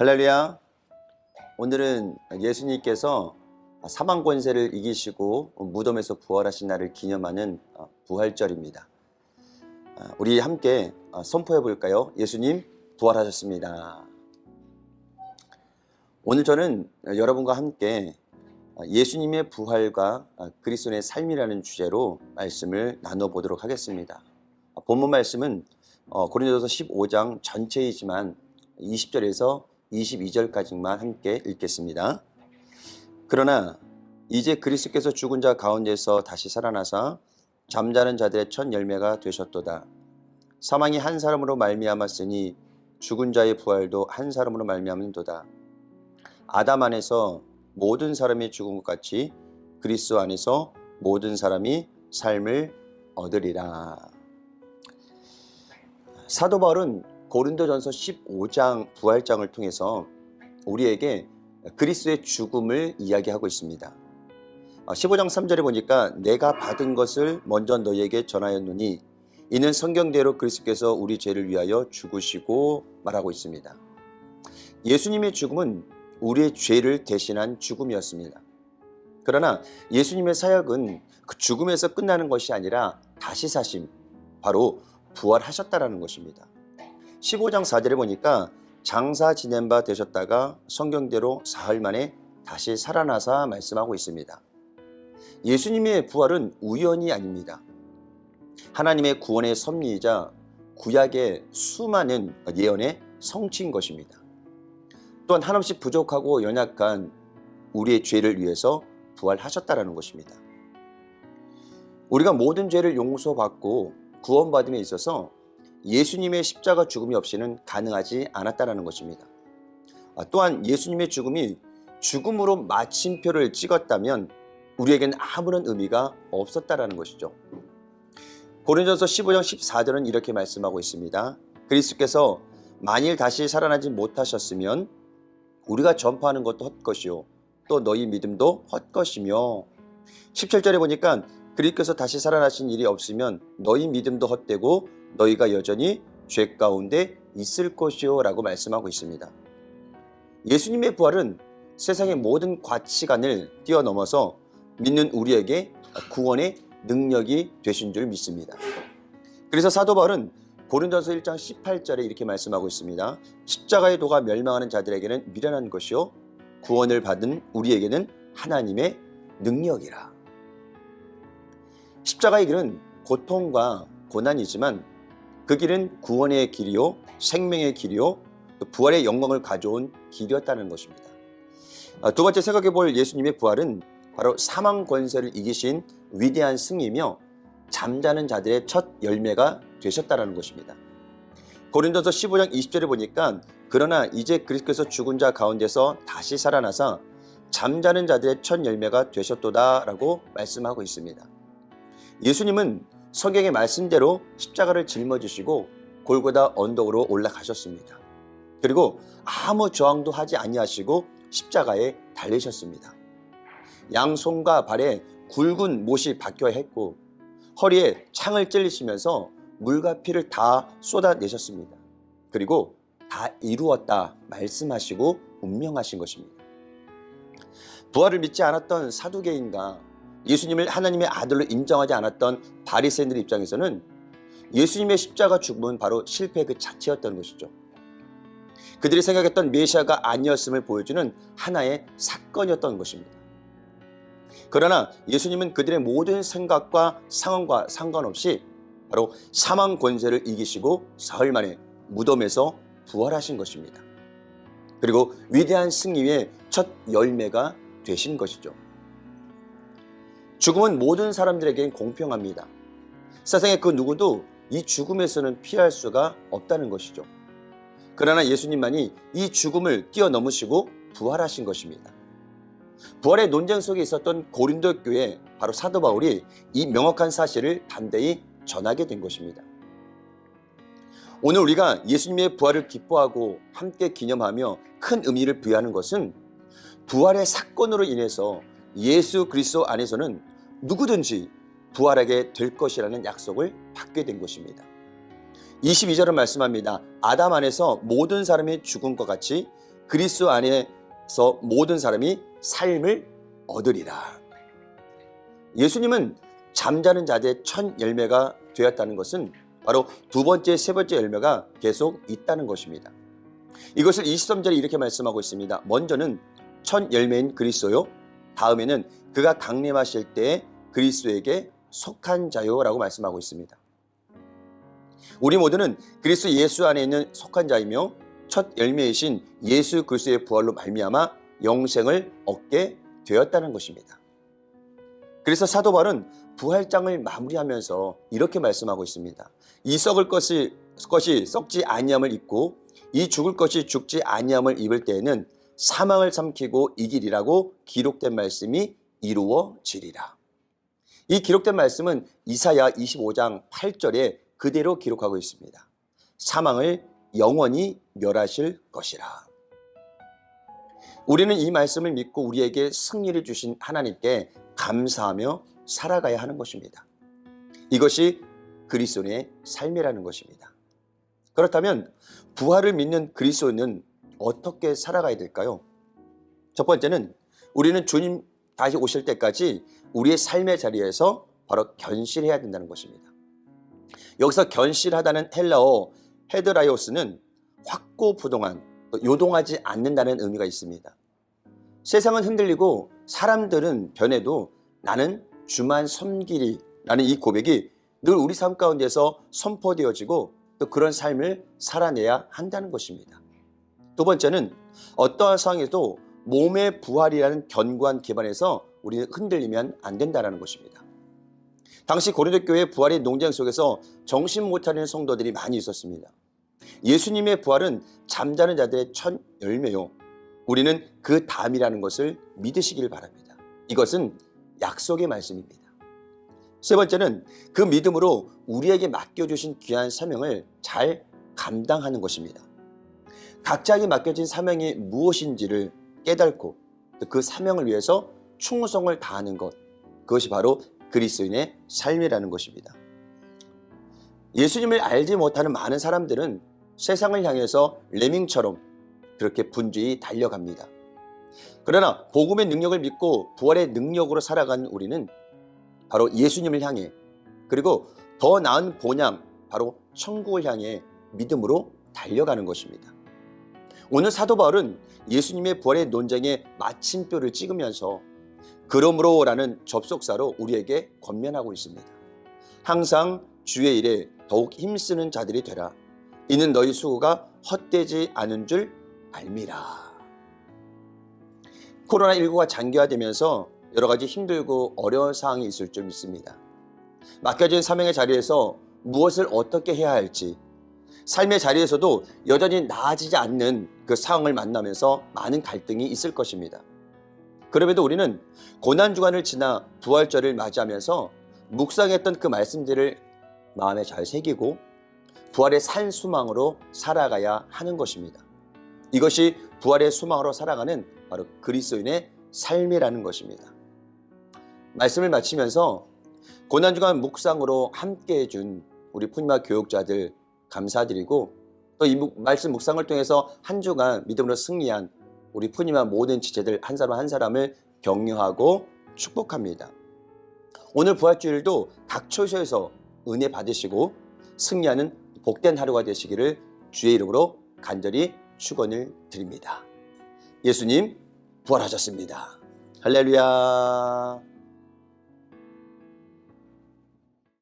할렐루야. 오늘은 예수님께서 사망 권세를 이기시고 무덤에서 부활하신 날을 기념하는 부활절입니다. 우리 함께 선포해 볼까요? 예수님 부활하셨습니다. 오늘 저는 여러분과 함께 예수님의 부활과 그리스도의 삶이라는 주제로 말씀을 나눠 보도록 하겠습니다. 본문 말씀은 고린도서 15장 전체이지만 20절에서 22절까지만 함께 읽겠습니다. 그러나 이제 그리스도께서 죽은 자 가운데서 다시 살아나사 잠자는 자들의 첫 열매가 되셨도다. 사망이 한 사람으로 말미암았으니 죽은 자의 부활도 한 사람으로 말미암는도다. 아담 안에서 모든 사람이 죽은 것 같이 그리스도 안에서 모든 사람이 삶을 얻으리라. 사도 바울은 고린도전서 15장 부활장을 통해서 우리에게 그리스도의 죽음을 이야기하고 있습니다. 15장 3절에 보니까 내가 받은 것을 먼저 너희에게 전하였노니 이는 성경대로 그리스도께서 우리 죄를 위하여 죽으시고 말하고 있습니다. 예수님의 죽음은 우리의 죄를 대신한 죽음이었습니다. 그러나 예수님의 사역은 그 죽음에서 끝나는 것이 아니라 다시 사심, 바로 부활하셨다라는 것입니다. 15장 4절에 보니까 장사 지낸 바 되셨다가 성경대로 사흘 만에 다시 살아나사 말씀하고 있습니다. 예수님의 부활은 우연이 아닙니다. 하나님의 구원의 섭리이자 구약의 수많은 예언의 성취인 것입니다. 또한 한없이 부족하고 연약한 우리의 죄를 위해서 부활하셨다라는 것입니다. 우리가 모든 죄를 용서받고 구원받음에 있어서 예수님의 십자가 죽음이 없이는 가능하지 않았다라는 것입니다. 아, 또한 예수님의 죽음이 죽음으로 마침표를 찍었다면 우리에겐 아무런 의미가 없었다라는 것이죠. 고린전서 15장 14절은 이렇게 말씀하고 있습니다. 그리스도께서 만일 다시 살아나지 못하셨으면 우리가 전파하는 것도 헛것이요 또 너희 믿음도 헛것이며 17절에 보니까 그리스도께서 다시 살아나신 일이 없으면 너희 믿음도 헛되고 너희가 여전히 죄 가운데 있을 것이요 라고 말씀하고 있습니다. 예수님의 부활은 세상의 모든 가치관을 뛰어넘어서 믿는 우리에게 구원의 능력이 되신 줄 믿습니다. 그래서 사도 바울은 고린도서 1장 18절에 이렇게 말씀하고 있습니다. 십자가의 도가 멸망하는 자들에게는 미련한 것이요 구원을 받은 우리에게는 하나님의 능력이라. 십자가의 길은 고통과 고난이지만 그 길은 구원의 길이요 생명의 길이요 부활의 영광을 가져온 길이었다는 것입니다. 아, 두 번째 생각해 볼 예수님의 부활은 바로 사망 권세를 이기신 위대한 승리며 잠자는 자들의 첫 열매가 되셨다는 것입니다. 고린도서 15장 20절에 보니까 그러나 이제 그리스도께서 죽은 자 가운데서 다시 살아나사 잠자는 자들의 첫 열매가 되셨도다라고 말씀하고 있습니다. 예수님은 성경의 말씀대로 십자가를 짊어지시고 골고다 언덕으로 올라가셨습니다. 그리고 아무 저항도 하지 아니하시고 십자가에 달리셨습니다. 양손과 발에 굵은 못이 박혀야 했고 허리에 창을 찔리시면서 물과 피를 다 쏟아내셨습니다. 그리고 다 이루었다 말씀하시고 운명하신 것입니다. 부활을 믿지 않았던 사두개인과 예수님을 하나님의 아들로 인정하지 않았던 바리새인들 입장에서는 예수님의 십자가 죽음은 바로 실패 그 자체였던 것이죠. 그들이 생각했던 메시아가 아니었음을 보여주는 하나의 사건이었던 것입니다. 그러나 예수님은 그들의 모든 생각과 상황과 상관없이 바로 사망 권세를 이기시고 사흘 만에 무덤에서 부활하신 것입니다. 그리고 위대한 승리의 첫 열매가 되신 것이죠. 죽음은 모든 사람들에겐 공평합니다. 세상의 그 누구도 이 죽음에서는 피할 수가 없다는 것이죠. 그러나 예수님만이 이 죽음을 뛰어넘으시고 부활하신 것입니다. 부활의 논쟁 속에 있었던 고린도 교회 바로 사도 바울이 이 명확한 사실을 담대히 전하게 된 것입니다. 오늘 우리가 예수님의 부활을 기뻐하고 함께 기념하며 큰 의미를 부여하는 것은 부활의 사건으로 인해서 예수 그리스도 안에서는 누구든지 부활하게 될 것이라는 약속을 받게 된 것입니다. 22절은 말씀합니다. 아담 안에서 모든 사람이 죽은 것 같이 그리스도 안에서 모든 사람이 삶을 얻으리라. 예수님은 잠자는 자들의 첫 열매가 되었다는 것은 바로 두 번째, 세 번째 열매가 계속 있다는 것입니다. 이것을 23절에 이렇게 말씀하고 있습니다. 먼저는 첫 열매인 그리스도요. 다음에는 그가 강림하실 때 그리스도에게 속한 자요라고 말씀하고 있습니다. 우리 모두는 그리스도 예수 안에 있는 속한 자이며 첫 열매이신 예수 그리스도의 부활로 말미암아 영생을 얻게 되었다는 것입니다. 그래서 사도 바울은 부활장을 마무리하면서 이렇게 말씀하고 있습니다. 이 썩을 것이, 것이 썩지 아니함을 입고 이 죽을 것이 죽지 아니함을 입을 때에는 사망을 삼키고 이기리라고 기록된 말씀이 이루어지리라. 이 기록된 말씀은 이사야 25장 8절에 그대로 기록하고 있습니다. 사망을 영원히 멸하실 것이라. 우리는 이 말씀을 믿고 우리에게 승리를 주신 하나님께 감사하며 살아가야 하는 것입니다. 이것이 그리스도인의 삶이라는 것입니다. 그렇다면 부활을 믿는 그리스도인은 어떻게 살아가야 될까요? 첫 번째는 우리는 주님 다시 오실 때까지 우리의 삶의 자리에서 바로 견실해야 된다는 것입니다. 여기서 견실하다는 헬라어 헤드라이오스는 확고부동한, 요동하지 않는다는 의미가 있습니다. 세상은 흔들리고 사람들은 변해도 나는 주만 섬기리라는 이 고백이 늘 우리 삶 가운데서 선포되어지고 또 그런 삶을 살아내야 한다는 것입니다. 두 번째는 어떠한 상황에도 몸의 부활이라는 견고한 기반에서 우리는 흔들리면 안 된다는 것입니다. 당시 고린도 교회 부활의 농장 속에서 정신 못 차리는 성도들이 많이 있었습니다. 예수님의 부활은 잠자는 자들의 첫 열매요. 우리는 그 다음이라는 것을 믿으시길 바랍니다. 이것은 약속의 말씀입니다. 세 번째는 그 믿음으로 우리에게 맡겨주신 귀한 사명을 잘 감당하는 것입니다. 각자에게 맡겨진 사명이 무엇인지를 깨닫고 그 사명을 위해서 충성을 다하는 것. 그것이 바로 그리스도인의 삶이라는 것입니다. 예수님을 알지 못하는 많은 사람들은 세상을 향해서 레밍처럼 그렇게 분주히 달려갑니다. 그러나 복음의 능력을 믿고 부활의 능력으로 살아간 우리는 바로 예수님을 향해 그리고 더 나은 본향 바로 천국을 향해 믿음으로 달려가는 것입니다. 오늘 사도 바울은 예수님의 부활의 논쟁에 마침표를 찍으면서 그러므로라는 접속사로 우리에게 권면하고 있습니다. 항상 주의 일에 더욱 힘쓰는 자들이 되라. 이는 너희 수고가 헛되지 않은 줄 알미라. 코로나19가 장기화되면서 여러 가지 힘들고 어려운 상황이 있을 줄 믿습니다. 맡겨진 사명의 자리에서 무엇을 어떻게 해야 할지, 삶의 자리에서도 여전히 나아지지 않는 그 상황을 만나면서 많은 갈등이 있을 것입니다. 그럼에도 우리는 고난주간을 지나 부활절을 맞이하면서 묵상했던 그 말씀들을 마음에 잘 새기고 부활의 산 수망으로 살아가야 하는 것입니다. 이것이 부활의 수망으로 살아가는 바로 그리스도인의 삶이라는 것입니다. 말씀을 마치면서 고난주간 묵상으로 함께 해준 우리 푸니마 교육자들 감사드리고 또 이 말씀 묵상을 통해서 한 주간 믿음으로 승리한 우리 푸니마 모든 지체들 한 사람 한 사람을 격려하고 축복합니다. 오늘 부활주일도 각 처소에서 은혜 받으시고 승리하는 복된 하루가 되시기를 주의 이름으로 간절히 축원을 드립니다. 예수님 부활하셨습니다. 할렐루야.